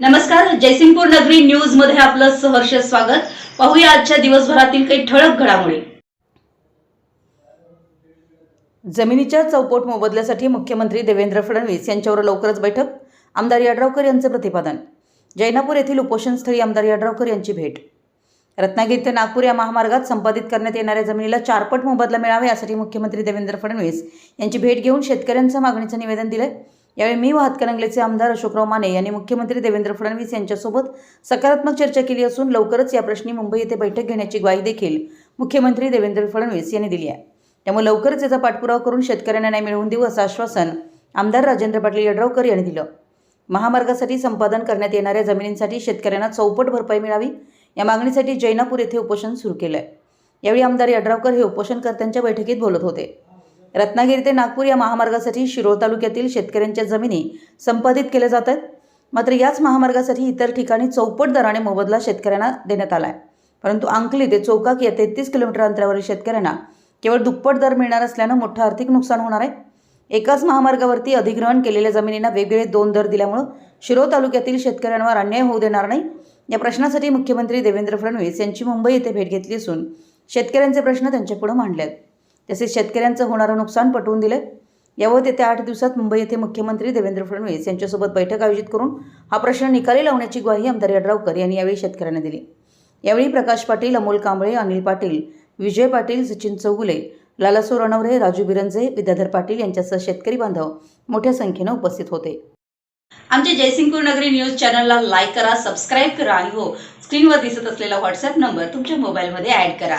नमस्कार जयसिंगपूर नगरी न्यूजमध्ये आपलं सहर्ष स्वागत. पाहूया आजच्या दिवसभरातील काही ठळक घडामोडी. जमिनीच्या चौपट मोबदल्यासाठी मुख्यमंत्री देवेंद्र फडणवीस यांच्यावर लवकरच बैठक. आमदार यड्रावकर यांचं प्रतिपादन. जैनापूर येथील उपोषणस्थळी आमदार यड्रावकर यांची भेट. रत्नागिरी ते नागपूर या महामार्गात संपादित करण्यात येणाऱ्या जमिनीला चारपट मोबदला मिळावा यासाठी मुख्यमंत्री देवेंद्र फडणवीस यांची भेट घेऊन शेतकऱ्यांचं मागणीचं निवेदन दिलं यावेळी मी व हातकणंगलेचे आमदार अशोकराव माने यांनी मुख्यमंत्री देवेंद्र फडणवीस यांच्यासोबत सकारात्मक चर्चा केली असून लवकरच या प्रश्नी मुंबई येथे बैठक घेण्याची ग्वाही देखील मुख्यमंत्री देवेंद्र फडणवीस यांनी दिली आहे. त्यामुळे लवकरच याचा पाठपुरावा करून शेतकऱ्यांना न्याय मिळवून देऊ असं आश्वासन आमदार राजेंद्र पाटील यड्रावकर यांनी दिलं. महामार्गासाठी संपादन करण्यात येणाऱ्या जमिनींसाठी शेतकऱ्यांना चौपट भरपाई मिळावी या मागणीसाठी जैनापूर येथे उपोषण सुरू केलं आहे यावेळी आमदार यड्रावकर हे उपोषणकर्त्यांच्या बैठकीत बोलत होते. रत्नागिरी ते नागपूर या महामार्गासाठी शिरोळ तालुक्यातील शेतकऱ्यांच्या जमिनी संपादित केल्या जात आहेत मात्र याच महामार्गासाठी इतर ठिकाणी चौपट दराने मोबदला शेतकऱ्यांना देण्यात आला आहे परंतु अंकली ते चौकाक या तेहतीस किलोमीटर अंतरावरील शेतकऱ्यांना केवळ दुप्पट दर मिळणार असल्यानं मोठं आर्थिक नुकसान होणार आहे. एकाच महामार्गावरती अधिग्रहण केलेल्या जमिनींना वेगवेगळे दोन दर दिल्यामुळं शिरोळ तालुक्यातील शेतकऱ्यांवर अन्याय होऊ देणार नाही. या प्रश्नासाठी मुख्यमंत्री देवेंद्र फडणवीस यांची मुंबई येथे भेट घेतली असून शेतकऱ्यांचे प्रश्न त्यांच्यापुढे मांडले आहेत तसेच शेतकऱ्यांचं होणारं नुकसान पटवून दिलं यावर येत्या आठ दिवसात मुंबई येथे मुख्यमंत्री देवेंद्र फडणवीस यांच्यासोबत बैठक आयोजित करून हा प्रश्न निकाली लावण्याची ग्वाही आमदार यड्रावकर यांनी यावेळी शेतकऱ्यांना दिली. यावेळी प्रकाश पाटील अमोल कांबळे अनिल पाटील विजय पाटील सचिन चौगुले लालासो रणवरे राजू बिरंजे विद्याधर पाटील यांच्यासह शेतकरी बांधव मोठ्या संख्येनं उपस्थित होते. आमच्या जयसिंगपूर नगरी न्यूज चॅनलला लाईक करा सबस्क्राईब करा आणि हो स्क्रीनवर दिसत असलेला व्हॉट्सअप नंबर तुमच्या मोबाईलमध्ये ॲड करा.